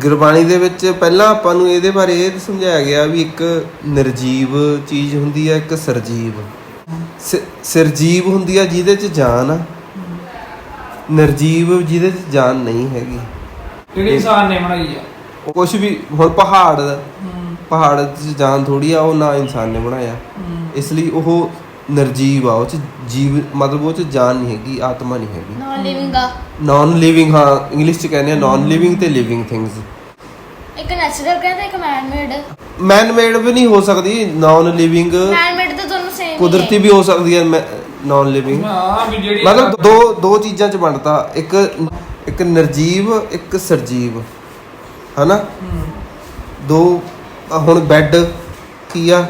ਗੁਰਬਾਣੀ ਦੇ ਵਿੱਚ ਪਹਿਲਾਂ ਆਪਾਂ ਨੂੰ ਇਹਦੇ ਬਾਰੇ ਇਹ ਸਮਝਾਇਆ ਗਿਆ ਵੀ ਇੱਕ ਨਿਰਜੀਵ ਚੀਜ਼ ਹੁੰਦੀ ਹੈ ਇੱਕ ਸਰਜੀਵ। ਸਰਜੀਵ ਹੁੰਦੀ ਆ ਜਿਹਦੇ 'ਚ ਜਾਨ ਆ। ਨਿਰਜੀਵ ਜਿਹਦੇ 'ਚ ਜਾਨ ਨਹੀਂ ਹੈਗੀ। ਜਿਹੜੀ ਇਨਸਾਨ ਨੇ ਬਣਾਈ ਆ। ਕੁਝ ਵੀ ਹੁਣ ਪਹਾੜ ਪਹਾੜ 'ਚ ਜਾਨ ਥੋੜੀ ਆ ਉਹ ਨਾ ਇਨਸਾਨ ਨੇ ਬਣਾਇਆ। ਇਸ ਲਈ ਉਹ ਨਿਰਜੀਵ ਆ ਉਹ 'ਚ ਜੀਵ ਮਤਲਬ ਉਹ 'ਚ ਜਾਨ ਨਹੀਂ ਹੈਗੀ ਆਤਮਾ ਨਹੀਂ ਹੈਗੀ। ਨਾਨ ਲਿਵਿੰਗ ਆ। ਨਾਨ ਲਿਵਿੰਗ ਹਾਂ ਇੰਗਲਿਸ਼ 'ਚ ਕਹਿੰਦੇ ਆ ਨਾਨ ਲਿਵਿੰਗ ਤੇ ਲਿਵਿੰਗ ਥਿੰਗਸ ਇੱਕ ਨੈਚੁਰਲ ਕਹਿੰਦਾ ਇੱਕ ਮੈਨ ਮੇਡ ਮੈਨ ਮੇਡ ਵੀ ਨਹੀਂ ਹੋ ਸਕਦੀ ਨਾਨ ਲਿਵਿੰਗ ਮੈਨ ਮੇਡ ਤਾਂ ਦੋਨੋਂ ਸੇਮ ਕੁਦਰਤੀ ਵੀ ਹੋ ਸਕਦੀ ਹੈ ਨਾਨ ਲਿਵਿੰਗ ਹਾਂ ਵੀ ਜਿਹੜੀ ਮਤਲਬ ਦੋ ਦੋ ਚੀਜ਼ਾਂ ਚ ਬਣਦਾ ਇੱਕ ਇੱਕ ਨਿਰਜੀਵ ਇੱਕ ਸਰਜੀਵ। ਹਨਾ। ਦੋ ਹੁਣ ਬੈੱਡ ਕੀ ਆ?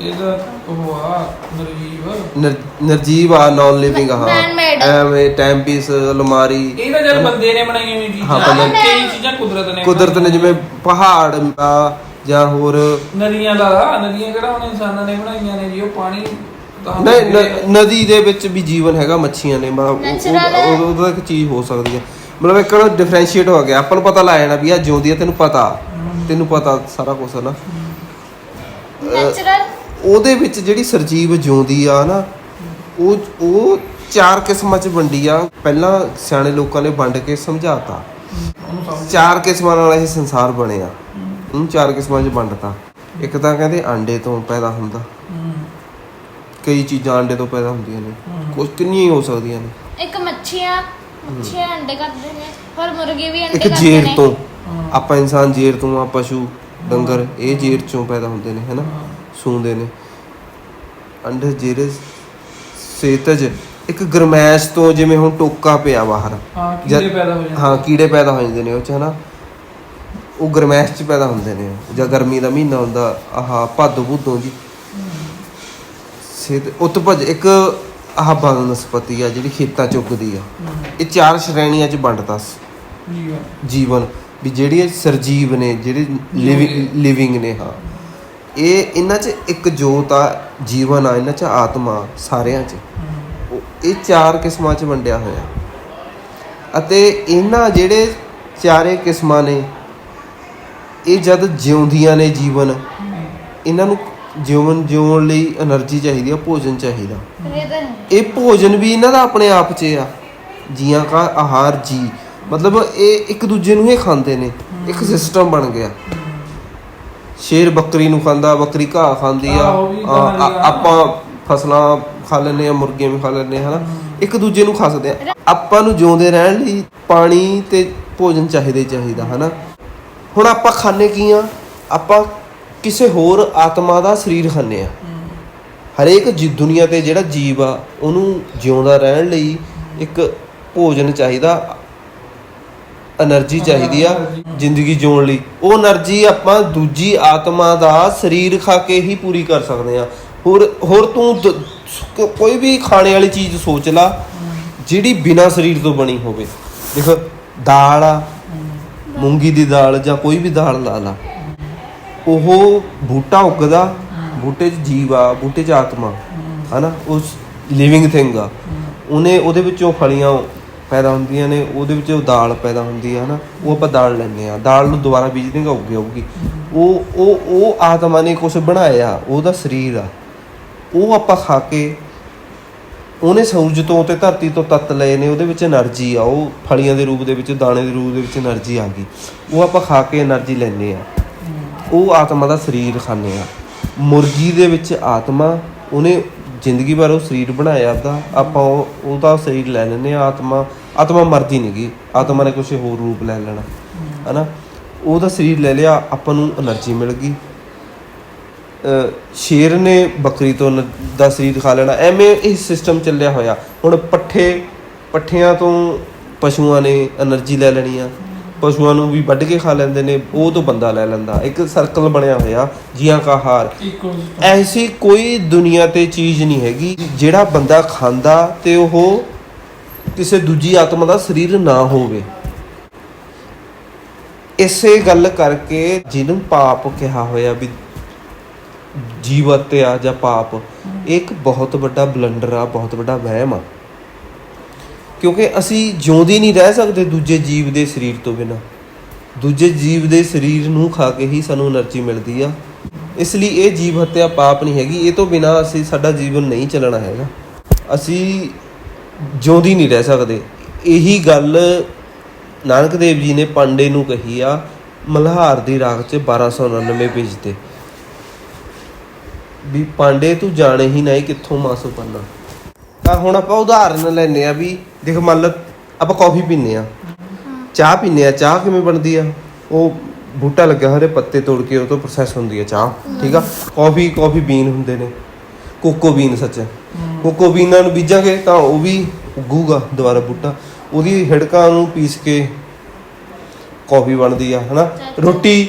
ਇਹਦਾ ਉਹ ਆ ਨਰਜੀਵ। ਨਿਰ- ਨਿਰਜੀਵ ਆ ਨਾਨ ਲਿਵਿੰਗ ਆ Man-made। ਐਵੇਂ ਟਾਈਮ ਪੀਸ ਅਲਮਾਰੀ। ਇਹ ਤਾਂ ਜਦ ਬੰਦੇ ਨੇ ਬਣਾਈਆਂ ਹੋਈਆਂ ਚੀਜ਼ਾਂ ਹਾਂ, ਬੰਦੇ- ਕਈ ਚੀਜ਼ਾਂ ਕੁਦਰਤ ਨੇ ਕੁਦਰਤ ਨੇ ਜਿਵੇਂ ਪਹਾੜ ਆ ਜਾਂ ਹੋਰ ਨਦੀਆਂ ਦਾ ਨਦੀਆਂ ਕਿਹੜਾ ਹੁਣ ਇਨਸਾਨਾਂ ਨੇ ਬਣਾਈਆਂ ਨੇ ਜੀ ਉਹ ਪਾਣੀ ਤਾਂ ਨਹੀਂ ਨ- ਨਦੀ ਦੇ ਵਿੱਚ ਵੀ ਜੀਵਨ ਹੈਗਾ ਮੱਛੀਆਂ ਨੇ ਮਤਲਬ ਉਹ- ਉਹ- ਉਹਦਾ ਇੱਕ ਚੀਜ਼ ਹੋ ਸਕਦੀ ਹੈ। ਮਤਲਬ ਇੱਕ ਡਿਫਰੈਂਸ਼ੀਏਟ ਹੋ ਗਿਆ ਆਪਾਂ ਨੂੰ ਪਤਾ ਲੱਗ ਜਾਣਾ ਵੀ ਆ ਜਿਉਂਦੀ ਹੈ ਤੈਨੂੰ ਪਤਾ। ਤੈਨੂੰ ਪਤਾ ਸਾਰਾ ਕੁਝ ਨਾ। ਨੈਚੁਰਲ ਉਹਦੇ ਵਿੱਚ ਜਿਹੜੀ ਸਰਜੀਵ ਜਿਉਂਦੀ ਆ ਨਾ ਉਹ ਉਹ ਚਾਰ ਕਿਸਮਾਂ ਚ ਵੰਡੀ ਆ। ਪਹਿਲਾਂ ਸਿਆਣੇ ਲੋਕਾਂ ਨੇ ਵੰਡ ਕੇ ਸਮਝਾਤਾ। ਚਾਰ ਕਿਸਮਾਂ ਨਾਲ ਇਹ ਸੰਸਾਰ ਬਣਿਆ। ਉਹਨੂੰ ਚਾਰ ਕਿਸਮਾਂ ਚ ਵੰਡਤਾ। ਇੱਕ ਤਾਂ ਕਹਿੰਦੇ ਆਂਡੇ ਤੋਂ ਪੈਦਾ ਹੁੰਦਾ। ਕਈ ਚੀਜ਼ਾਂ ਆਂਡੇ ਤੋਂ ਪੈਦਾ ਹੁੰਦੀਆਂ ਨੇ। ਕੁਝ ਕਿੰਨੀਆਂ ਹੀ ਸਕਦੀਆਂ ਨੇ। ਇੱਕ ਮੱਛੀਆਂ ਮੱਛੀਆਂ ਅੰਡੇ ਕਰਦੇ ਨੇ ਹੋਰ ਮੁਰਗੇ ਵੀ ਅੰਡੇ ਇੱਕ ਕਰਦੇ ਜੇਰ ਨੇ। ਤੋਂ। ਆਪਾਂ ਇਨਸਾਨ ਜੇਰ ਤੋਂ ਆ ਪਸ਼ੂ ਡੰਗਰ ਇਹ ਜੇਰ ਚੋਂ ਪੈਦਾ ਹੁੰਦੇ ਨੇ ਹੈਨਾ? ਸੂੰਦੇ ਨੇ। ਅੰਡੇ ਜੇਰੇ ਸੇਤਜ ਇੱਕ ਗਰਮੈਸ਼ ਤੋਂ ਜਿਵੇਂ ਹੁਣ ਟੋਕਾ ਪਿਆ ਬਾਹਰ। ਹਾਂ ਕੀੜੇ ਪੈਦਾ ਹੋ ਜਾਂਦੇ ਹਾਂ ਕੀੜੇ ਪੈਦਾ ਹੋ ਜਾਂਦੇ ਨੇ ਉਹ ਚ ਹਨਾ? ਉਹ ਗਰਮੈਸ਼ ਚ ਪੈਦਾ ਹੁੰਦੇ ਨੇ ਜਾਂ ਗਰਮੀ ਦਾ ਮਹੀਨਾ ਹੁੰਦਾ ਆਹ ਭਾਦੋ ਭੂਦੋਂ ਜੀ। ਸੇਤ ਉਤਪਜ ਇੱਕ ਆਹ ਬਨਸਪਤੀ ਆ ਜਿਹੜੀ ਖੇਤਾਂ ਚ ਉੱਗਦੀ ਆ। ਇਹ ਚਾਰ ਸ਼੍ਰੇਣੀਆਂ ਚ ਵੰਡਦਾ ਸ- ਜੀਵਨ। ਵੀ ਜਿਹੜੀ ਸਰਜੀਵ ਨੇ ਜਿਹੜੇ ਲਿਵਿੰਗ ਨੇ ਹਾਂ। ਇਹ ਇਹਨਾਂ 'ਚ ਇੱਕ ਜੋਤ ਆ, ਜੀਵਨ ਆ, ਇਹਨਾਂ 'ਚ ਆਤਮਾ, ਸਾਰਿਆਂ 'ਚ। ਉਹ- ਇਹ ਚਾਰ ਕਿਸਮਾਂ 'ਚ ਵੰਡਿਆ ਹੋਇਆ। ਅਤੇ ਇਹਨਾਂ ਜਿਹੜੇ ਚਾਰੇ ਕਿਸਮਾਂ ਨੇ, ਇਹ ਜਦ ਜਿਉਂਦੀਆਂ ਨੇ ਜੀਵਨ, ਇਹਨਾਂ ਨੂੰ ਜੀਵਨ ਜਿਉਣ ਲਈ એનર્ਜੀ ਚਾਹੀਦੀ ਆ, ਭੋਜਨ ਚਾਹੀਦਾ। ਇਹ ਭੋਜਨ ਵੀ ਇਹਨਾਂ ਦਾ ਆਪਣੇ ਆਪ 'ਚ ਆ। ਜੀਆਂ ਕਾ ਆਹਾਰ ਜੀ। ਮਤਲਬ ਇਹ ਇੱਕ ਦੂਜੇ ਨੂੰ ਹੀ ਖਾਂਦੇ ਨੇ। ਇੱਕ ਸਿਸਟਮ ਬਣ ਗਿਆ। ਸ਼ੇਰ ਬੱਕਰੀ ਨੂੰ ਖਾਂਦਾ ਬੱਕਰੀ ਘਾਹ ਖਾਂਦੀ ਆ। ਆਹ, ਉਹ ਵੀ ਆ, ਕਹਾਣੀ ਆ- ਆ। ਆਪਾਂ ਫਸਲਾਂ ਖਾ ਲੈਂਦੇ ਆ ਮੁਰਗੀਆਂ ਵੀ ਖਾ ਲੈਂਦੇ ਆ ਹਨਾ? ਇੱਕ ਦੂਜੇ ਨੂੰ ਖਾਸਦੇ ਆ ਆਪਾਂ ਨੂੰ ਜਿਉਂਦੇ ਰਹਿਣ ਲਈ ਪਾਣੀ ਤੇ ਭੋਜਨ ਚਾਹੀਦਾ ਹੀ ਚਾਹੀਦਾ ਹਨਾ? ਹੁਣ ਆਪਾਂ ਖਾਣੇ ਕੀ ਆ? ਆਪਾਂ ਕਿਸੇ ਹੋਰ ਆਤਮਾ ਦਾ ਸਰੀਰ ਖਾਂਦੇ ਆ ਹਰੇਕ ਜੀ ਦੁਨੀਆ ਤੇ ਜਿਹੜਾ ਜੀਵ ਆ ਉਹਨੂੰ ਜਿਉਂਦਾ ਰਹਿਣ ਲਈ ਇੱਕ ਭੋਜਨ ਚਾਹੀਦਾ। એનર્ਜੀ ਚਾਹੀਦੀ ਆ ਜ਼ਿੰਦਗੀ ਜਿਉਣ ਲਈ। ਉਹ એનર્ਜੀ ਆਪਾਂ ਦੂਜੀ ਆਤਮਾ ਦਾ ਸਰੀਰ ਖਾ ਕੇ ਹੀ ਪੂਰੀ ਕਰ ਸਕਦੇ ਆ। ਹੋਰ ਹੋਰ ਤੂੰ ਕੋਈ ਵੀ ਖਾਣੇ ਵਾਲੀ ਚੀਜ਼ ਸੋਚ ਲਾ, ਜਿਹੜੀ ਬਿਨਾ ਸਰੀਰ ਤੋਂ ਬਣੀ ਹੋਵੇ। ਦੇਖੋ, ਦਾਲ ਆ, ਮੂੰਗੀ ਦੀ ਦਾਲ ਜਾਂ ਕੋਈ ਵੀ ਦਾਲ ਲਾ ਲਾ। ਉਹ ਬੂਟਾ ਉੱਗਦਾ, ਬੂਟੇ 'ਚ ਜੀਵ ਆ, ਬੂਟੇ 'ਚ ਆਤਮਾ, ਹਨਾ? ਉਸ ਲਿਵਿੰਗ ਥਿੰਗ ਆ। ਉਹਨੇ ਉਹਦੇ ਵਿੱਚੋਂ ਫਲੀਆਂ ਪੈਦਾ ਹੁੰਦੀਆਂ ਨੇ, ਉਹਦੇ ਵਿੱਚ ਦਾਲ ਪੈਦਾ ਹੁੰਦੀ ਹੈ ਨਾ ਉਹ ਆਪਾਂ ਦਾਲ ਲੈਂਦੇ ਆ। ਦਾਲ ਨੂੰ ਦੁਬਾਰਾ ਬੀਜ ਹਾਂ ਉੱਗੀ ਉੱਗੀ ਉਹ ਉਹ ਉਹ ਆਤਮਾ ਨੇ ਕੁਝ ਬਣਾਇਆ, ਉਹਦਾ ਸਰੀਰ ਆ। ਉਹ ਆਪਾਂ ਖਾ ਕੇ ਉਹਨੇ ਸੂਰਜ ਤੋਂ ਤੇ ਧਰਤੀ ਤੋਂ ਤੱਤ ਲਏ ਨੇ, ਉਹਦੇ ਵਿੱਚ એનર્ਜੀ ਆ। ਉਹ ਫਲੀਆਂ ਦੇ ਰੂਪ ਦੇ ਵਿੱਚ, ਦਾਣੇ ਦੇ ਰੂਪ ਦੇ ਵਿੱਚ એનર્ਜੀ ਆ ਗਈ। ਉਹ ਆਪਾਂ ਖਾ ਕੇ એનર્ਜੀ ਲੈਂਦੇ ਆ। ਉਹ ਆਤਮਾ ਦਾ ਸਰੀਰ ਖਾਂਦੇ ਆ। ਮੁਰਗੀ ਦੇ ਵਿੱਚ ਆਤਮਾ, ਉਹਨੇ ਜ਼ਿੰਦਗੀ ਬਾਰੇ ਉਹ ਸਰੀਰ ਬਣਾਇਆ ਆਪਦਾ। ਆਪਾਂ ਉਹ, ਉਹਦਾ ਸਰੀਰ ਲੈ ਲੈਂਦੇ ਆ ਆਤਮਾ। ਆਤਮਾ ਮਰਦੀ ਨਹੀਂ ਨਹੀਂਗੀ ਆਤਮਾ ਨੇ ਕੁਝ ਹੋਰ ਰੂਪ ਲੈ ਲੈਣਾ। ਹਨਾ? ਉਹਦਾ ਸਰੀਰ ਲੈ ਲਿਆ, ਆਪਾਂ ਨੂੰ એનર્ਜੀ ਮਿਲ ਗਈ। ਸ਼ੇਰ ਨੇ ਬੱਕਰੀ ਤੋਂ ਦਾ ਸਰੀਰ ਖਾ ਲੈਣਾ। ਐਵੇਂ ਇਹ ਸਿਸਟਮ ਚੱਲਿਆ ਹੋਇਆ। ਹੁਣ ਪੱਠੇ, ਪੱਠਿਆਂ ਤੋਂ ਪਸ਼ੂਆਂ ਨੇ એનર્ਜੀ ਲੈ ਲੈਣੀ ਆ। ਪਸ਼ੂਆਂ ਨੂੰ ਵੀ ਵੱਢ ਕੇ ਖਾ ਲੈਂਦੇ ਨੇ, ਉਹ ਤੋਂ ਬੰਦਾ ਲੈ ਲੈਂਦਾ। ਇੱਕ ਸਰਕਲ ਬਣਿਆ ਹੋਇਆ, ਜੀਆਂ ਕਾ ਹਾਰ। ਐਸੀ ਕੋਈ ਦੁਨੀਆ ਤੇ ਚੀਜ਼ ਨਹੀਂ ਹੈਗੀ, ਜਿਹੜਾ ਬੰਦਾ ਖਾਂਦਾ ਤੇ ਉਹ ਕਿਸੇ ਦੂਜੀ ਆਤਮਾ ਦਾ ਸਰੀਰ ਨਾ ਹੋਵੇ। ਇਸੇ ਗੱਲ ਕਰਕੇ ਜਿਹਨੂੰ ਪਾਪ ਕਿਹਾ ਹੋਇਆ ਵੀ ਜੀਵ ਹੱਤਿਆ ਜਾਂ ਪਾਪ ਇੱਕ ਬਹੁਤ ਵੱਡਾ ਬਲੰਡਰ ਆ, ਬਹੁਤ ਵੱਡਾ ਵਹਿਮ ਆ। ਕਿਉਂਕਿ ਅਸੀਂ ਜਿਉਂਦੇ ਨਹੀਂ ਰਹਿ ਸਕਦੇ ਦੂਜੇ ਜੀਵ ਦੇ ਸਰੀਰ ਤੋਂ ਬਿਨਾਂ। ਦੂਜੇ ਜੀਵ ਦੇ ਸਰੀਰ ਨੂੰ ਖਾ ਕੇ ਹੀ ਸਾਨੂੰ એનર્ਜੀ ਮਿਲਦੀ ਆ। ਇਸ ਲਈ ਇਹ ਜੀਵ ਹੱਤਿਆ ਪਾਪ ਨਹੀਂ ਹੈਗੀ। ਇਹ ਤੋਂ ਬਿਨਾਂ ਅਸੀਂ ਸਾਡਾ ਜੀਵਨ ਨਹੀਂ ਚੱਲਣਾ ਹੈਗਾ। ਅਸੀਂ ਜਿਉਂਦੀ ਨਹੀਂ ਰਹਿ ਸਕਦੇ। ਇਹੀ ਗੱਲ ਨਾਨਕ ਦੇਵ ਜੀ ਨੇ ਪਾਂਡੇ ਨੂੰ ਕਹੀ ਆ, ਮਲਹਾਰ ਦੀ ਰਾਗ ਚ 1299 ਪੇਜ ਤੇ। ਵੀ ਪਾਂਡੇ ਤੂੰ ਜਾਣੇ ਹੀ ਨਹੀਂ ਕਿੱਥੋਂ ਮਾਸੋ ਪੰਨਾ ਤਾਂ ਹੁਣ ਆਪਾਂ ਉਦਾਹਰਨ ਲੈਨੇ ਆ ਵੀ, ਦੇਖ ਮੰਨ ਲ, ਆਪਾਂ ਕਾਫੀ ਪੀਨੇ ਆ। ਚਾਹ ਪੀਨੇ ਆ, ਚਾਹ ਕਿਵੇਂ ਬਣਦੀ ਆ? ਉਹ ਬੂਟਾ ਲੱਗਿਆ ਹਰੇ ਪੱਤੇ ਤੋੜ ਕੇ ਉਹ ਤੋਂ ਪ੍ਰੋਸੈਸ ਹੁੰਦੀ ਆ ਚਾਹ, ਠੀਕ ਆ? ਕਾਫੀ ਕਾਫੀ ਬੀਨ ਹੁੰਦੇ ਨੇ। ਕੋਕੋ ਬੀਨ ਸੱਚ ਕੋਕੋ ਬੀਨਾਂ ਨੂੰ ਬੀਜਾਂਗੇ ਤਾਂ ਉਹ ਵੀ ਉੱਗੂਗਾ ਦੁਬਾਰਾ ਬੂਟਾ। ਉਹਦੀ ਹਿੜਕਾਂ ਨੂੰ ਪੀਸ ਕੇ ਕਾਫੀ ਬਣਦੀ ਆ ਹਨਾ? ਰੋਟੀ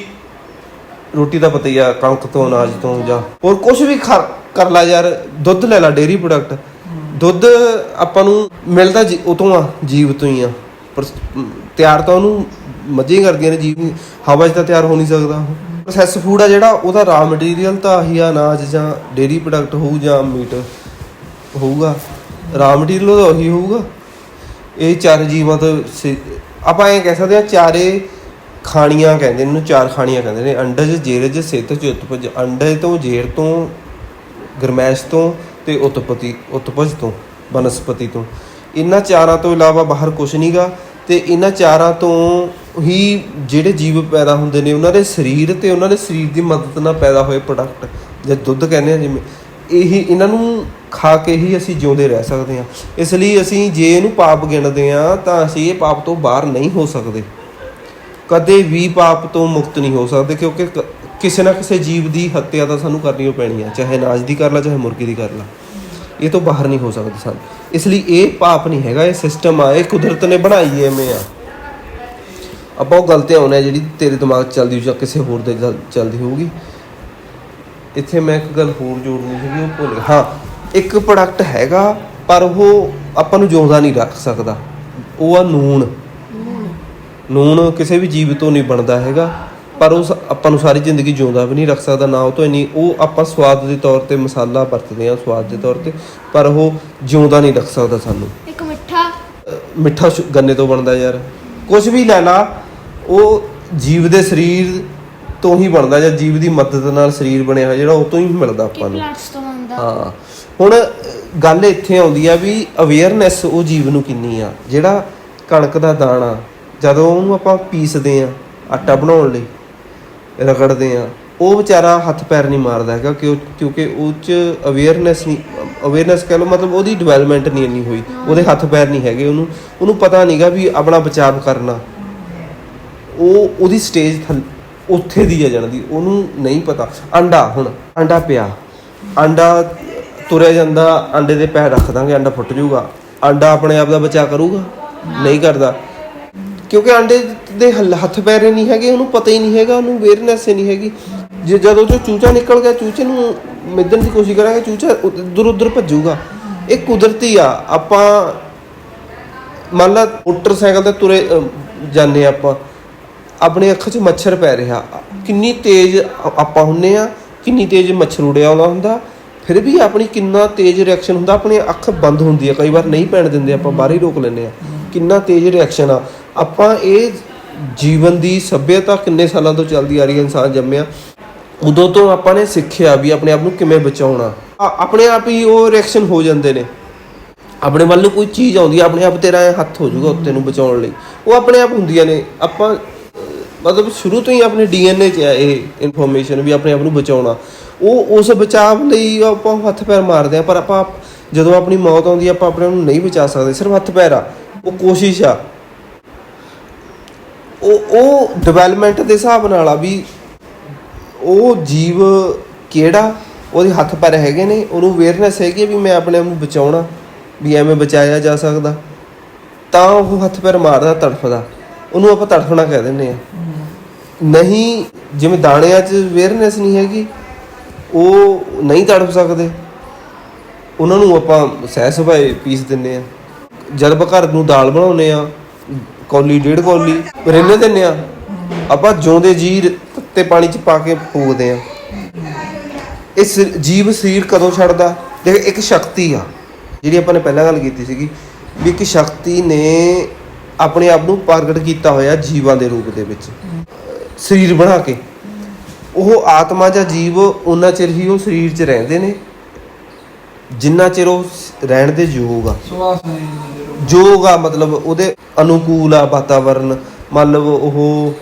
ਰੋਟੀ ਦਾ ਪਤਾ ਹੀ ਆ ਕਣਕ ਤੋਂ ਅਨਾਜ ਤੋਂ ਜਾਂ ਹੋਰ ਕੁਝ ਵੀ ਕਰ ਲਾ ਯਾਰ। ਦੁੱਧ ਲੈ ਲਾ ਡੇਰੀ ਪ੍ਰੋਡਕਟ। ਦੁੱਧ ਆਪਾਂ ਨੂੰ ਮਿਲਦਾ ਜੀ- ਉਹ ਤੋਂ ਆ ਜੀਵ ਤੋਂ ਹੀ ਆ। ਪਰ ਤਿਆਰ ਤਾਂ ਉਹਨੂੰ ਮੱਝਾਂ ਕਰਦੀਆਂ ਨੇ ਜੀਵ। ਹਵਾ 'ਚ ਤਾਂ ਤਿਆਰ ਹੋ ਨਹੀਂ ਸਕਦਾ ਪ੍ਰੋਸੈਸ ਫੂਡ ਆ ਜਿਹੜਾ, ਉਹਦਾ ਰਾ ਮਟੀਰੀਅਲ ਤਾਂ ਆਹੀ ਆ ਅਨਾਜ ਜਾਂ ਡੇਰੀ ਪ੍ਰੋਡਕਟ ਹੋਊ ਜਾਂ ਮੀਟ ਹੋਊਗਾ। ਰਾ ਮਟੀਰੀਅਲ ਉਹਦਾ ਉਹੀ ਹੋਊਗਾ। ਇਹ ਚਾਰ ਜੀਵਾਂ ਤੋਂ ਸੇ- ਆਪਾਂ ਇਹ ਕਹਿ ਸਕਦੇ ਆ ਚਾਰੇ ਖਾਣੀਆਂ ਕਹਿੰਦੇ ਨੇ, ਇਹਨੂੰ ਚਾਰ ਖਾਣੀਆਂ ਕਹਿੰਦੇ ਨੇ। ਅੰਡਜ ਜੇਰਜ 'ਚ ਉਤਪਜ, ਅੰਡੇ ਤੋਂ ਜੇਰ ਤੋਂ, ਗਰਮੈਸ਼ ਤੋਂ ਤੇ ਉਤਪਤੀ, ਉਤਪਜ ਤੋਂ, ਬਨਸਪਤੀ ਤੋਂ। ਇਹਨਾਂ ਚਾਰਾਂ ਤੋਂ ਇਲਾਵਾ ਬਾਹਰ ਕੁਝ ਨਹੀਂਗਾ ਤੇ ਇਹਨਾਂ ਚਾਰਾਂ ਤੋਂ ਹੀ ਜਿਹੜੇ ਜੀਵ ਪੈਦਾ ਹੁੰਦੇ ਨੇ, ਉਹਨਾਂ ਦੇ ਸਰੀਰ ਤੇ ਉਹਨਾਂ ਦੇ ਸਰੀਰ ਦੀ ਮਦਦ ਨਾਲ ਪੈਦਾ ਹੋਏ ਪ੍ਰੋਡਕਟ ਜਾਂ ਦੁੱਧ ਕਹਿੰਦੇ ਆ ਜਿਵੇਂ, ਇਹੀ ਇਹਨਾਂ ਨੂੰ ਖਾ ਕੇ ਹੀ ਅਸੀਂ ਜਿਉਂਦੇ ਰਹਿ ਸਕਦੇ ਹਾਂ। ਇਸ ਲਈ ਅਸੀਂ ਜੇ ਇਹਨੂੰ ਪਾਪ ਗਿਣਦੇ ਹਾਂ, ਤਾਂ ਅਸੀਂ ਇਹ ਪਾਪ ਤੋਂ ਬਾਹਰ ਨਹੀਂ ਹੋ ਸਕਦੇ। ਕਦੇ ਵੀ ਪਾਪ ਤੋਂ ਮੁਕਤ ਨਹੀਂ ਹੋ ਸਕਦੇ, ਕਿਉਂਕਿ ਕਿਸੇ ਨਾ ਕਿਸੇ ਜੀਵ ਦੀ ਹੱਤਿਆ ਤਾਂ ਸਾਨੂੰ ਕਰਨੀ ਓ ਪੈਣੀ ਹੈ ਚਾਹੇ ਅਨਾਜ ਦੀ ਕਰ ਲਾ, ਚਾਹੇ ਮੁਰਗੀ ਦੀ ਕਰ ਲਾ। ਇਹ ਤੋਂ ਬਾਹਰ ਨਹੀਂ ਹੋ ਸਕਦੇ ਸਾਨੂੰ। ਇਸ ਲਈ ਇਹ ਪਾਪ ਨਹੀਂ ਹੈਗਾ, ਇਹ ਸਿਸਟਮ ਆ, ਇਹ ਕੁਦਰਤ ਨੇ ਬਣਾਈ ਐਵੇਂ ਆ। ਆਪਾਂ ਉਹ ਗਲਤੀ ਆਉਣਾ ਹੈ ਜਿਹੜੀ ਤੇਰੇ ਦਿਮਾਗ 'ਚ ਚੱਲਦੀ ਹੋਊ ਜਾਂ ਕਿਸੇ ਹੋਰ ਦੇ ਚੱਲ- ਚੱਲਦੀ ਹੋਊਗੀ। ਇੱਥੇ ਮੈਂ ਇੱਕ ਗੱਲ ਹੋਰ ਜੋੜਨੀ ਸੀਗੀ ਉਹ ਭੁੱਲ ਗਿਆ। ਹਾਂ ਇੱਕ ਪ੍ਰੋਡਕਟ ਹੈਗਾ ਪਰ ਉਹ ਆਪਾਂ ਨੂੰ ਜਿਉਂਦਾ ਨਹੀਂ ਰੱਖ ਸਕਦਾ। ਉਹ ਆ ਨੂਣ। ਨੂਣ। ਕਿਸੇ ਵੀ ਜੀਵ ਤੋਂ ਨਹੀਂ ਬਣਦਾ ਹੈਗਾ ਪਰ ਉਹ ਸ- ਆਪਾਂ ਨੂੰ ਸਾਰੀ ਜ਼ਿੰਦਗੀ ਜਿਉਂਦਾ ਵੀ ਨਹੀਂ ਰੱਖ ਸਕਦਾ ਨਾ ਉਹ ਤੋਂ ਇੰਨੀ ਉਹ ਆਪਾਂ ਸਵਾਦ ਦੇ ਤੌਰ ਤੇ ਮਸਾਲਾ ਵਰਤਦੇ ਆ ਸਵਾਦ ਦੇ ਤੌਰ ਤੇ ਪਰ ਉਹ ਜਿਉਂਦਾ ਨਹੀਂ ਰੱਖ ਸਕਦਾ ਸਾਨੂੰ। ਇੱਕ ਮਿੱਠਾ। ਅਹ ਮਿੱਠਾ ਸ਼ੁ- ਗੰਨੇ ਤੋਂ ਬਣਦਾ ਯਾਰ। ਕੁਝ ਵੀ ਲੈ ਲਾ ਉਹ ਜੀਵ ਦੇ ਸਰੀਰ ਤੋਂ ਹੀ ਬਣਦਾ ਜਾਂ ਜੀਵ ਦੀ ਮਦਦ ਨਾਲ ਸਰੀਰ ਬਣਿਆ ਹੋਇਆ ਜਿਹੜਾ ਉਹ ਤੋਂ ਹੀ ਮਿਲਦਾ ਆਪਾਂ ਨੂੰ। ਪਲਾਂਟਸ ਤੋਂ ਆਉਂਦਾ ਹਾਂ। ਹੁਣ ਗੱਲ ਇੱਥੇ ਆਉਂਦੀ ਆ ਵੀ ਅਵੇਅਰਨੈਸ ਉਹ ਜੀਵ ਨੂੰ ਕਿੰਨੀ ਆ ਜਿਹੜਾ ਕਣਕ ਦਾ ਦਾਣਾ ਜਦੋਂ ਉਹਨੂੰ ਆਪਾਂ ਪੀਸਦੇ ਆ ਆਟਾ ਬਣਾਉਣ ਲਈ ਰਗੜਦੇ ਆ ਉਹ ਵਿਚਾਰਾ ਹੱਥ ਪੈਰ ਨਹੀਂ ਮਾਰਦਾ ਹੈਗਾ ਕਿਉਂ ਕਿਉਂਕਿ ਉਹ ਚ ਅਵੇਅਰਨੈਸ ਨਹੀਂ ਅਵੇਅਰਨੈਸ ਕਹ ਲਓ ਮਤਲਬ ਉਹਦੀ ਡਿਵੈਲਪਮੈਂਟ ਨਹੀਂ ਇੰਨੀ ਹੋਈ ਉਹਦੇ ਹੱਥ ਪੈਰ ਨਹੀਂ ਹੈਗੇ ਉਹਨੂੰ ਉਹਨੂੰ ਪਤਾ ਨਹੀਂਗਾ ਵੀ ਆਪਣਾ ਬਚਾਅ ਕਰਨਾ। ਉਹ ਉਹਦੀ ਸਟੇਜ ਉੱਥੇ ਦੀ ਆ ਜਾਣਦੀ ਉਹਨੂੰ ਨਹੀਂ ਪਤਾ। ਅੰਡਾ ਹੁਣ ਅੰਡਾ ਪਿਆ। ਅੰਡਾ ਤੁਰਿਆ ਜਾਂਦਾ ਅੰਡੇ ਦੇ ਪੈਰ ਰੱਖ ਦਾਂਗੇ ਅੰਡਾ ਫੁੱਟ ਜਾਊਗਾ। ਅੰਡਾ ਆਪਣੇ ਆਪ ਦਾ ਬਚਾਅ ਕਰੂਗਾ? ਨਹੀਂ ਕਰਦਾ। ਕਿਉਂਕਿ ਅੰਡੇ ਦੇ ਹੱਥ ਪੈਰ ਹੀ ਨਹੀਂ ਹੈਗੇ ਉਹਨੂੰ ਪਤਾ ਹੀ ਨਹੀਂ ਹੈਗਾ ਉਹਨੂੰ ਅਵੇਅਰਨੈਸ ਹੀ ਨਹੀਂ ਹੈਗੀ। ਜੇ ਜਦੋਂ ਤੋਂ ਚੂਚਾ ਨਿਕਲ ਗਿਆ ਚੂਚੇ ਨੂੰ ਮਿੱਧਣ ਦੀ ਕੋਸ਼ਿਸ਼ ਕਰਾਂਗੇ ਚੂਚਾ ਉਧਰ ਉਧਰ ਭੱਜੂਗਾ। ਇਹ ਕੁਦਰਤੀ ਆ। ਆਪਾਂ ਮੰਨ ਲਾ ਮੋਟਰਸਾਈਕਲ ਤੇ ਤੁਰੇ ਅਮ, ਜਾਂਦੇ ਆਪਾਂ। ਆਪਣੇ ਅੱਖ 'ਚ ਮੱਛਰ ਪੈ ਰਿਹਾ। ਕਿੰਨੀ ਤੇਜ਼ ਆਪਾਂ ਹੁੰਨੇ ਆ, ਕਿੰਨੀ ਤੇਜ਼ ਮੱਛਰ ਉੜਿਆ ਆਉਂਦਾ ਹੁੰਦਾ। ਫਿਰ ਵੀ ਆਪਣੀ ਕਿੰਨਾ ਤੇਜ਼ ਰਿਐਕਸ਼ਨ ਹੁੰਦਾ, ਆਪਣੀ ਅੱਖ ਬੰਦ ਹੁੰਦੀ ਆ। ਕਈ ਵਾਰ ਨਹੀਂ ਪੈਣ ਦਿੰਦੇ, ਆਪਾਂ ਬਾਹਰ ਹੀ ਰੋਕ ਲੈਂਦੇ ਆ। ਕਿੰਨਾ ਤੇਜ਼ ਰਿਐਕਸ਼ਨ ਆ। ਆਪਾਂ ਇਹ ਜੀਵਨ ਦੀ ਸਭਿਅਤਾ ਕਿੰਨੇ ਸਾਲਾਂ ਤੋਂ ਚੱਲਦੀ ਆ ਰਹੀ ਹੈ, ਇਨਸਾਨ ਜੰਮਿਆ। ਉਦੋਂ ਤੋਂ ਆਪਾਂ ਨੇ ਸਿੱਖਿਆ ਵੀ ਆਪਣੇ ਆਪ ਨੂੰ ਕਿਵੇਂ ਬਚਾਉਣਾ। ਆਪਣੇ ਆਪ ਹੀ ਉਹ ਰਿਐਕਸ਼ਨ ਹੋ ਜਾਂਦੇ ਨੇ। ਆਪਣੇ ਵੱਲ ਨੂੰ ਕੋਈ ਚੀਜ਼ ਆਉਂਦੀ ਆ, ਆਪਣੇ ਆਪ ਤੇਰਾ ਹੱਥ ਹੋ ਜਾਊਗਾ ਉੱਤੇ ਨੂੰ ਬਚਾਉਣ ਲਈ। ਉਹ ਆਪਣੇ ਆਪ ਹੁੰਦੀਆਂ ਨੇ। ਆਪਾਂ ਮਤਲਬ ਸ਼ੁਰੂ ਤੋਂ ਹੀ ਆਪਣੇ ਡੀਐਨਏ 'ਚ ਆ ਇਹ ਇਨਫੋਰਮੇਸ਼ਨ ਵੀ ਆਪਣੇ ਆਪ ਨੂੰ ਬਚਾਉਣਾ। ਉਹ ਉਸ ਬਚਾਅ ਲਈ ਆਪਾਂ ਹੱਥ ਪੈਰ ਮਾਰਦੇ ਆ, ਪਰ ਆਪਾਂ ਜਦੋਂ ਆਪਣੀ ਮੌਤ ਆਉਂਦੀ ਆਪਾਂ ਆਪਣੇ ਆਪ ਨੂੰ ਨਹੀਂ ਬਚਾ ਸਕਦੇ, ਸਿਰਫ ਹੱਥ ਪੈਰ ਆ। ਉਹ ਕੋਸ਼ਿਸ਼ ਆ। ਉਹ ਉਹ ਡਿਵੈਲਪਮੈਂਟ ਦੇ ਹਿਸਾਬ ਨਾਲ ਆ ਵੀ ਉਹ ਜੀਵ ਕਿਹੜਾ, ਉਹਦੇ ਹੱਥ ਪੈਰ ਹੈਗੇ ਨੇ, ਉਹਨੂੰ ਅਵੇਅਰਨੈਸ ਹੈਗੀ ਹੈ ਵੀ ਮੈਂ ਆਪਣੇ ਆਪ ਨੂੰ ਬਚਾਉਣਾ, ਵੀ ਐਵੇਂ ਬਚਾਇਆ ਜਾ ਸਕਦਾ। ਤਾਂ ਉਹ ਹੱਥ ਪੈਰ ਮਾਰਦਾ, ਤੜਫਦਾ। ਉਹਨੂੰ ਆਪਾਂ ਤੜਫਣਾ ਕਹਿ ਦਿੰਦੇ ਆ। ਨਹੀਂ, ਜਿਵੇਂ ਦਾਣਿਆਂ 'ਚ ਅਵੇਅਰਨੈਸ ਨਹੀਂ ਹੈਗੀ, ਉਹ ਨਹੀਂ ਤੜਫ ਸਕਦੇ। ਉਹਨਾਂ ਨੂੰ ਆਪਾਂ ਸਹਿ ਸੁਭਾਏ ਪੀਸ ਦਿੰਨੇ ਆ ਜਦ ਆਪਾਂ ਘਰ ਨੂੰ ਦਾਲ ਬਣਾਉਨੇ ਆ ਕੌਲੀ, ਡੇਢ ਕੌਲੀ ਰਿੰਨ ਦਿੰਨੇ ਆ ਆਪਾਂ ਜਿਉਂਦੇ ਜੀ ਤੱਤੇ ਪਾਣੀ 'ਚ ਪਾ ਕੇ ਫੂਕਦੇ ਆ ਇਸ ਜੀਵ ਸਰੀਰ ਕਦੋਂ ਛੱਡਦਾ? ਦੇਖ, ਇੱਕ ਸ਼ਕਤੀ ਆ। ਜਿਹੜੀ ਆਪਾਂ ਨੇ ਪਹਿਲਾਂ ਗੱਲ ਕੀਤੀ ਸੀਗੀ ਵੀ ਇੱਕ ਸ਼ਕਤੀ ਨੇ ਆਪਣੇ ਆਪ ਨੂੰ ਪ੍ਰਗਟ ਕੀਤਾ ਹੋਇਆ ਜੀਵਾਂ ਦੇ ਰੂਪ ਦੇ ਵਿੱਚ। ਸਰੀਰ ਬਣਾ ਕੇ। ਉਹ ਆਤਮਾ ਜਾਂ ਜੀਵ ਉਹਨਾਂ ਚਿਰ ਹੀ ਉਹ ਸਰੀਰ 'ਚ ਰਹਿੰਦੇ ਨੇ। ਜਿੰਨਾ ਚਿਰ ਉਹ ਰਹਿਣ ਦੇ ਯੋਗ ਆ। ਨਹੀਂ ਯੋਗ ਆ ਮਤਲਬ ਉਹਦੇ ਅਨੁਕੂਲ ਆ ਵਾਤਾਵਰਨ। ਮਤਲਬ ਉਹ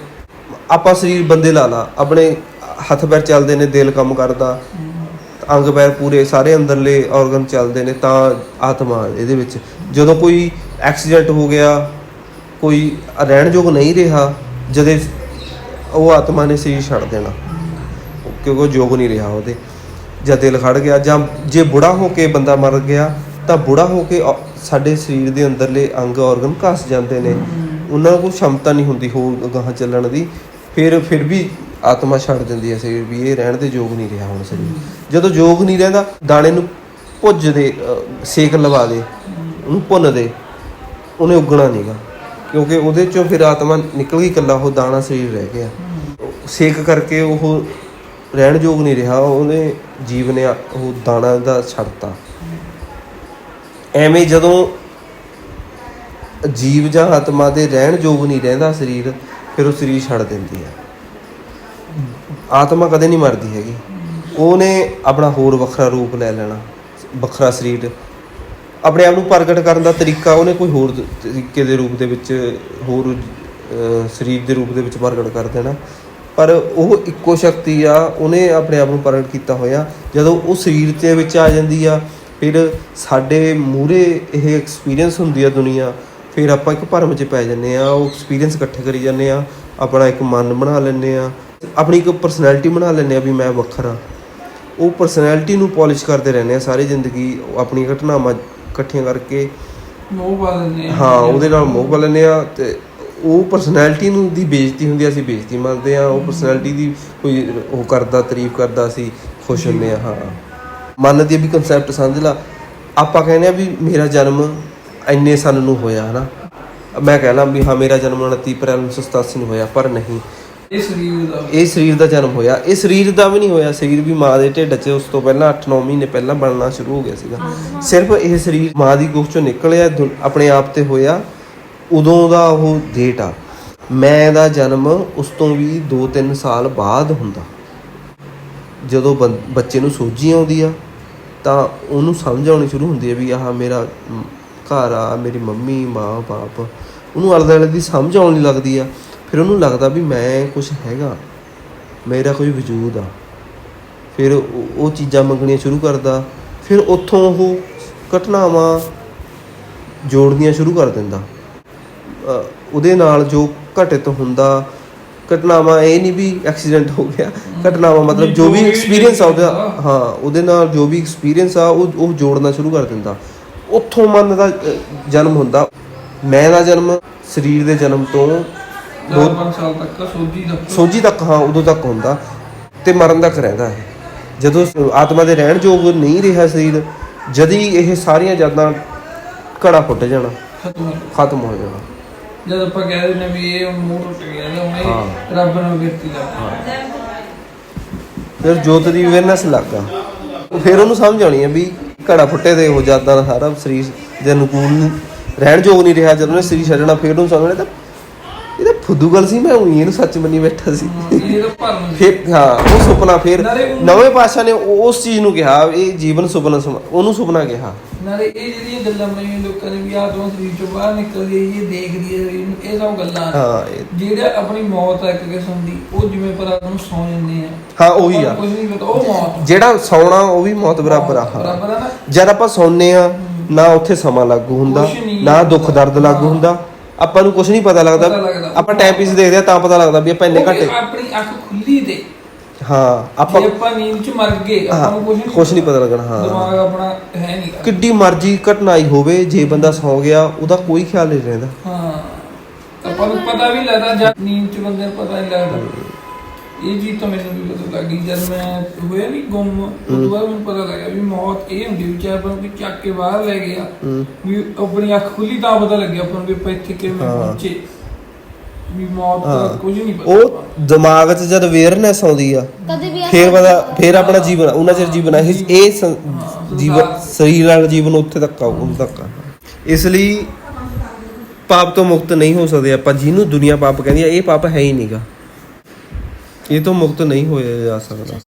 ਆਪਾਂ ਸਰੀਰ ਬੰਦੇ ਲਾ ਲਾ ਆਪਣੇ ਹੱਥ ਪੈਰ ਚੱਲਦੇ ਨੇ ਦਿਲ ਕੰਮ ਕਰਦਾ। ਅੰਗ ਪੈਰ ਪੂਰੇ ਸਾਰੇ ਅੰਦਰਲੇ ਆਰਗਨ ਚੱਲਦੇ ਨੇ ਤਾਂ ਆਤਮਾ ਇਹਦੇ ਵਿੱਚ। ਜਦੋਂ ਕੋਈ ਐਕਸੀਡੈਂਟ ਹੋ ਗਿਆ ਕੋਈ ਰਹਿਣ ਯੋਗ ਨਹੀਂ ਰਿਹਾ ਜਦੇ ਉਹ ਆਤਮਾ ਨੇ ਸਰੀਰ ਛੱਡ ਦੇਣਾ। ਕਿਉਂਕਿ ਉਹ ਜੋਗ ਨਹੀਂ ਰਿਹਾ ਉਹਦੇ। ਜਾਂ ਦਿਲ ਖੜ ਗਿਆ, ਜਾਂ ਜੇ ਬੁੜਾ ਹੋ ਕੇ ਬੰਦਾ ਮਰ ਗਿਆ, ਤਾਂ ਬੁੜਾ ਹੋ ਕੇ ਸਾਡੇ ਸਰੀਰ ਦੇ ਅੰਦਰਲੇ ਅੰਗ ਆਰਗਨ ਘਸ ਜਾਂਦੇ ਨੇ। ਉਹਨਾਂ ਕੋਲ ਸ਼ਮਤਾ ਨਹੀਂ ਹੁੰਦੀ ਹੋਰ ਗਾਹਾਂ ਚੱਲਣ ਦੀ। ਫਿਰ ਫਿਰ ਵੀ ਆਤਮਾ ਛੱਡ ਦਿੰਦੀ ਹੈ ਸਰੀਰ ਵੀ। ਇਹ ਰਹਿਣ ਦੇ ਯੋਗ ਨਹੀਂ ਰਿਹਾ ਹੁਣ ਸਰੀਰ। ਜਦੋਂ ਯੋਗ ਨਹੀਂ ਰਹਿੰਦਾ, ਦਾਣੇ ਨੂੰ ਭੁੱਜ ਦੇ ਸੇਕ ਲਵਾ ਦੇ, ਉਹਨੂੰ ਭੁੰਨ ਦੇ। ਉਹਨੇ ਉੱਗਣਾ ਨਹੀਂਗਾ ਕਿਉਂਕਿ ਉਹਦੇ ਚੋਂ ਫਿਰ ਆਤਮਾ ਨਿਕਲ ਗਈ, ਇਕੱਲਾ ਉਹ ਦਾਣਾ ਸਰੀਰ ਰਹਿ ਗਿਆ। ਸੇਕ ਕਰਕੇ ਉਹ ਰਹਿਣ ਯੋਗ ਨਹੀਂ ਰਿਹਾ, ਉਹਨੇ ਜੀਵ ਨੇ ਉਹ ਦਾਣਾ ਦਾ ਛੱਡਤਾ। ਐਵੇਂ ਜਦੋਂ ਜੀਵ ਜਾਂ ਆਤਮਾ ਦੇ ਰਹਿਣ ਯੋਗ ਨਹੀਂ ਰਹਿੰਦਾ ਸਰੀਰ, ਫਿਰ ਉਹ ਸਰੀਰ ਛੱਡ ਦਿੰਦੀ ਹੈ ਆਤਮਾ ਕਦੇ ਨਹੀਂ ਮਰਦੀ ਹੈਗੀ। ਉਹਨੇ ਆਪਣਾ ਹੋਰ ਵੱਖਰਾ ਰੂਪ ਲੈ ਲੈਣਾ, ਵੱਖਰਾ ਸਰੀਰ। ਆਪਣੇ ਆਪ ਨੂੰ ਪ੍ਰਗਟ ਕਰਨ ਦਾ ਤਰੀਕਾ ਉਹਨੇ ਕੋਈ ਹੋਰ ਤਰੀਕੇ ਦੇ ਰੂਪ ਦੇ ਵਿੱਚ, ਹੋਰ ਸਰੀਰ ਦੇ ਰੂਪ ਦੇ ਵਿੱਚ ਪ੍ਰਗਟ ਕਰ ਦੇਣਾ। ਪਰ ਉਹ ਇੱਕੋ ਸ਼ਕਤੀ ਆ, ਉਹਨੇ ਆਪਣੇ ਆਪ ਨੂੰ ਪ੍ਰਗਟ ਕੀਤਾ ਹੋਇਆ। ਜਦੋਂ ਉਹ ਸਰੀਰ ਦੇ ਵਿੱਚ ਆ ਜਾਂਦੀ ਆ, ਫਿਰ ਸਾਡੇ ਮੂਰੇ ਇਹ ਐਕਸਪੀਰੀਅੰਸ ਹੁੰਦੀ ਆ ਦੁਨੀਆ। ਫਿਰ ਆਪਾਂ ਇੱਕ ਭਰਮ 'ਚ ਪੈ ਜੰਨੇ ਆ, ਉਹ ਐਕਸਪੀਰੀਅੰਸ ਇਕੱਠੇ ਕਰੀ ਜਾਂਦੇ ਆ। ਆਪਣਾ ਇੱਕ ਮਨ ਬਣਾ ਲੈਂਦੇ ਆ, ਆਪਣੀ ਇੱਕ ਪਰਸਨੈਲਿਟੀ ਬਣਾ ਲੈਂਦੇ ਆ ਵੀ ਮੈਂ ਵੱਖਰਾ। ਉਹ ਪਰਸਨੈਲਿਟੀ ਨੂੰ ਪਾਲਿਸ਼ ਕਰਦੇ ਰਹਿੰਦੇ ਆ ਸਾਰੀ ਜ਼ਿੰਦਗੀ, ਉਹ ਆਪਣੀਆਂ ਘਟਨਾਵਾਂ ਇਕੱਠੀਆਂ ਕਰਕੇ ਮੋਹ ਦਿੰਦੇ ਆ। ਹਾਂ ਉਹਦੇ ਨਾਲ ਮੋਹ ਪਾ ਲੈਂਦੇ ਆ ਤੇ ਉਹ ਪਰਸਨੈਲਿਟੀ ਨੂੰ ਦੀ ਬੇਇੱਜ਼ਤੀ ਹੁੰਦੀ ਆ, ਅਸੀਂ ਬੇਇੱਜ਼ਤੀ ਮੰਨਦੇ ਆ। ਉਹ ਪਰਸਨੈਲਿਟੀ ਦੀ ਕੋਈ ਉਹ ਕਰਦਾ ਤਾਰੀਫ ਕਰਦਾ ਅਸੀਂ ਖੁਸ਼ ਹੁੰਦੇ ਆ ਹਾਂ। ਮਨ ਦੀ ਵੀ ਕਨਸੈਪਟ ਸਮਝ ਲਾ। ਆਪਾਂ ਕਹਿੰਦੇ ਆ ਵੀ ਮੇਰਾ ਜਨਮ ਇੰਨੇ ਸਨ ਨੂੰ ਹੋਇਆ ਹਨਾ। ਮੈਂ ਕਹਿ ਲਾਂ ਵੀ ਹਾਂ ਮੇਰਾ ਜਨਮ 29 ਅਪ੍ਰੈਲ 1987 ਨੂੰ ਹੋਇਆ ਪਰ ਨਹੀਂ। ਇਹ ਸਰੀਰ ਦਾ। ਇਹ ਸਰੀਰ ਦਾ ਜਨਮ ਹੋਇਆ। ਇਹ ਸਰੀਰ ਦਾ ਵੀ ਨਹੀਂ ਹੋਇਆ। ਸਰੀਰ ਵੀ ਮਾਂ ਦੇ ਢਿੱਡ 'ਚ ਉਸ ਤੋਂ ਪਹਿਲਾਂ 8-9 ਮਹੀਨੇ ਪਹਿਲਾਂ ਬਣਨਾ ਸ਼ੁਰੂ ਹੋ ਗਿਆ ਸੀਗਾ। ਸਿਰਫ ਇਹ ਸਰੀਰ ਮਾਂ ਦੀ ਕੁੱਖ 'ਚੋਂ ਨਿਕਲਿਆ ਦੁ- ਆਪਣੇ ਆਪ ਤੇ ਹੋਇਆ। ਉਦੋਂ ਦਾ ਉਹ ਡੇਟ ਆ। ਮੈਂ ਦਾ ਜਨਮ ਉਸ ਤੋਂ ਵੀ 2-3 ਸਾਲ ਬਾਅਦ ਹੁੰਦਾ। ਜਦੋਂ ਬੰ- ਬੱਚੇ ਨੂੰ ਸੋਝੀ ਆਉਂਦੀ ਆ, ਤਾਂ ਉਹਨੂੰ ਸਮਝ ਆਉਣੀ ਸ਼ੁਰੂ ਹੁੰਦੀ ਹੈ ਵੀ ਆਹ ਮੇਰਾ ਘਰ ਆ, ਮੇਰੀ ਮੰਮੀ, ਮਾਂ, ਬਾਪ। ਉਹਨੂੰ ਆਲੇ ਦੁਆਲੇ ਦੀ ਸਮਝ ਆਉਣ ਲਈ ਲੱਗਦੀ ਆ। ਫਿਰ ਉਹਨੂੰ ਲੱਗਦਾ ਵੀ ਮੈਂ ਕੁਝ ਹੈਗਾ। ਮੇਰਾ ਕੋਈ ਵਜੂਦ ਆ। ਫਿਰ ਉਹ ਚੀਜ਼ਾਂ ਮੰਗਣੀਆਂ ਸ਼ੁਰੂ ਕਰਦਾ। ਫਿਰ ਉੱਥੋਂ ਉਹ ਘਟਨਾਵਾਂ ਜੋੜਨੀਆਂ ਸ਼ੁਰੂ ਕਰ ਦਿੰਦਾ। ਉਹਦੇ ਨਾਲ ਜੋ ਘਟਿਤ ਹੁੰਦਾ, ਘਟਨਾਵਾਂ ਇਹ ਨਹੀਂ ਵੀ ਐਕਸੀਡੈਂਟ ਹੋ ਗਿਆ। ਘਟਨਾਵਾਂ ਮਤਲਬ ਜੋ ਵੀ ਐਕਸਪੀਰੀਅੰਸ ਆ ਉਹਦਾ, ਹਾਂ, ਉਹਦੇ ਨਾਲ ਜੋ ਵੀ ਐਕਸਪੀਰੀਅੰਸ ਆ, ਉਹ ਉਹ ਜੋੜਨਾ ਸ਼ੁਰੂ ਕਰ ਦਿੰਦਾ। ਉੱਥੋਂ ਮਨ ਦਾ ਜਨਮ ਹੁੰਦਾ। ਮੈਂ ਦਾ ਜਨਮ, ਸਰੀਰ ਦੇ ਜਨਮ ਤੋਂ ਦੋ 2-5 ਸਾਲ ਤੱਕ ਸੋਝੀ ਦਾ ਸੋਝੀ ਤੱਕ ਹਾਂ ਉਦੋਂ ਤੱਕ ਹੁੰਦਾ ਤੇ ਮਰਨ ਤੱਕ ਰਹਿੰਦਾ ਹੈ ਜਦੋਂ ਆਤਮਾ ਦੇ ਰਹਿਣ ਯੋਗ ਨਹੀਂ ਰਿਹਾ ਸਰੀਰ ਜਦੀ ਇਹ ਸਾਰੀਆਂ ਯਾਦਾਂ ਘੜਾ ਫੁੱਟ ਜਾਣਾ ਖਤਮ ਹੋ ਗਿਆ। ਖਤਮ ਹੋ ਜਾਣਾ। ਜਦ ਆਪਾਂ ਕਹਿ ਦਿੰਦੇ ਵੀ ਇਹ ਮੂੰਹ ਟੁੱਟ ਗਿਆ ਉਹਨੇ ਹਾਂ। ਰੱਬ ਨੂੰ ਗਿਰਤੀ ਲੱਗ ਫਿਰ ਜੋਤ ਦੀ ਅਵੇਅਰਨੈਸ ਲੱਗਾ ਫਿਰ ਉਹਨੂੰ ਸਮਝ ਆਉਣੀ ਹੈ ਵੀ ਘੜਾ ਫੁੱਟੇ ਤੇ ਹੋ ਜਾਂਦਾ ਸਾਰਾ ਸਰੀਰ ਦੇ ਅਨੁਕੂਲ ਰਹਿਣ ਯੋਗ ਨਹੀਂ ਰਿਹਾ ਜਦੋਂ ਉਹਨੇ ਸਰੀਰ ਛੱਡਣਾ ਫਿਰ ਉਹਨੂੰ ਸਮਝਣਾ ਤਾਂ ਇਹ ਤਾਂ ਫੁੱਦੂ ਗੱਲ ਸੀ ਮੈਂ ਉਹੀ ਇਹਨੂੰ ਸੱਚ ਮੰਨੀ ਬੈਠਾ ਸੀ ਇਹ ਤਾਂ ਭਰਮ ਸੀ। ਫਿਰ ਹਾਂ ਉਹ ਸੁਪਨਾ ਫਿਰ ਨਾਲੇ ਉਹ- ਨਵੇਂ ਪਾਸ਼ਾ ਨੇ ਉਹ- ਉਸ ਚੀਜ਼ ਨੂੰ ਕਿਹਾ ਇਹ ਜੀਵਨ ਸੁਪਨਾ ਸਮ- ਉਹਨੂੰ ਸੁਪਨਾ ਕਿਹਾ ਨਾਲੇ ਇਹ ਜਿਹੜੀਆਂ ਗੱਲਾਂ ਬਣਾਈਆਂ ਲੋਕਾਂ ਨੇ ਵੀ ਆਤਮਾ ਸਰੀਰ ਚੋਂ ਬਾਹਰ ਨਿਕਲ ਗਈ ਇਹ ਦੇਖਦੀ ਹੈ ਸਰੀਰ ਨੂੰ ਇਹ ਸਭ ਗੱਲਾਂ। ਹਾਂ ਇਹ- ਜਿਹੜਾ ਆਪਣੀ ਮੌਤ ਹੈ ਇੱਕ ਕਿਸਮ ਦੀ ਉਹ ਜਿਵੇਂ ਪਰ ਆਪ ਨੂੰ ਸੌ ਜਾਂਦੇ ਆ ਹਾਂ ਉਹੀ ਆ ਕੁਝ ਨਹੀਂ ਪਤਾ ਉਹ ਮੌਤ ਜਿਹੜਾ ਸੌਣਾ ਉਹ ਵੀ ਮੌਤ ਬਰਾਬਰ ਆ ਹਾਂ ਬਰਾਬਰ ਆ ਨਾ ਜਦ ਆਪਾਂ ਸੌਂਦੇ ਆ ਨਾ ਉੱਥੇ ਸਮਾਂ ਲਾਗੂ ਹੁੰਦਾ ਕੁਛ ਨਹੀਂ। ਨਾ ਦੁੱਖ ਦਰਦ ਲਾਗੂ। ਹੁੰਦਾ ਆਪਾਂ ਨੂੰ ਕੁਝ ਨਹੀਂ ਪਤਾ ਪਤਾ ਲੱਗਦਾ। ਲੱਗਦਾ। ਆਪਾਂ ਟਾਈਮ ਪੀਸ ਦੇਖਦੇ ਆ ਤਾਂ ਪਤਾ ਲੱਗਦਾ ਵੀ ਆਪਾਂ ਇੰਨੇ ਘੰਟੇ ਆਪਣੀ ਅੱਖ ਖੁੱਲੀ ਤੇ ਹਾਂ ਆਪਾਂ ਜੇ ਆਪਾਂ ਨੀਂਦ ਚ ਮਰ ਗਏ ਆਪਾਂ ਨੂੰ ਕੁਝ ਨਹੀਂ ਕੁਝ ਨਹੀਂ ਪਤਾ ਲੱਗਣਾ ਹਾਂ। ਦਿਮਾਗ ਆਪਣਾ ਹੈ ਨਹੀਂ ਕਿੱਡੀ ਮਰਜ਼ੀ ਘਟਨਾਈ ਹੋਵੇ ਜੇ ਬੰਦਾ ਸੌ ਗਿਆ ਉਹਦਾ ਕੋਈ ਖਿਆਲ ਨਹੀਂ ਰਹਿੰਦਾ। ਹਾਂ। ਆਪਾਂ ਨੂੰ ਪਤਾ ਵੀ ਲੱਗਦਾ ਜਦ ਨੀਂਦ ਚ ਬੰਦੇ ਨੂੰ ਪਤਾ ਨਹੀਂ ਲੱਗਦਾ। ਇਹ ਚੀਜ਼ ਤਾਂ ਮੈਨੂੰ ਵੀ ਪਤਾ ਲੱਗੀ ਜਦ ਮੈਂ ਹੋਇਆ ਨਹੀਂ ਗੁੰਮ ਉਦੋਂ ਬਾਅਦ ਮੈਨੂੰ ਪਤਾ ਲੱਗਾ ਵੀ ਮੌਤ ਇਹ ਹੁੰਦੀ ਵੀ ਚਾਹੇ ਆਪਾਂ ਨੂੰ ਚੱਕ ਕੇ ਬਾਹਰ ਲੈ ਗਿਆ। ਵੀ ਆਪਣੀ ਅੱਖ ਖੁੱਲੀ ਤਾਂ ਪਤਾ ਲੱਗਿਆ ਆਪਾਂ ਨੂੰ ਵੀ ਆਪਾਂ ਇੱਥੇ ਕਿਵੇਂ। ਪਹੁੰਚੇ ਵੀ ਮੌਤ ਦਾ। ਕੁਝ ਨਹੀਂ ਪਤਾ ਉਹ ਦਿਮਾਗ 'ਚ ਜਦ ਅਵੇਅਰਨੈਸ ਆਉਂਦੀ ਆ ਫੇਰ ਪਤਾ ਫੇਰ ਆਪਣਾ ਜੀਵਨ ਉਹਨਾਂ ਚਿਰ ਜੀਵਨ ਆ ਇਹ ਜੀਵਨ ਸਰੀਰ ਵਾਲਾ ਜੀਵਨ ਉੱਥੇ ਤੱਕ ਆ ਉਦੋਂ ਤੱਕ ਇਸ ਲਈ ਪਾਪ ਤੋਂ ਮੁਕਤ ਨਹੀਂ ਹੋ ਸਕਦੇ ਆਪਾਂ ਜਿਹਨੂੰ ਦੁਨੀਆ ਪਾਪ ਕਹਿੰਦੀ ਆ ਇਹ ਪਾਪ ਹੈ ਹੀ ਨਹੀਂਗਾ ਇਹ ਤੋਂ ਮੁਕਤ ਨਹੀਂ ਹੋਇਆ ਜਾ ਸਕਦਾ।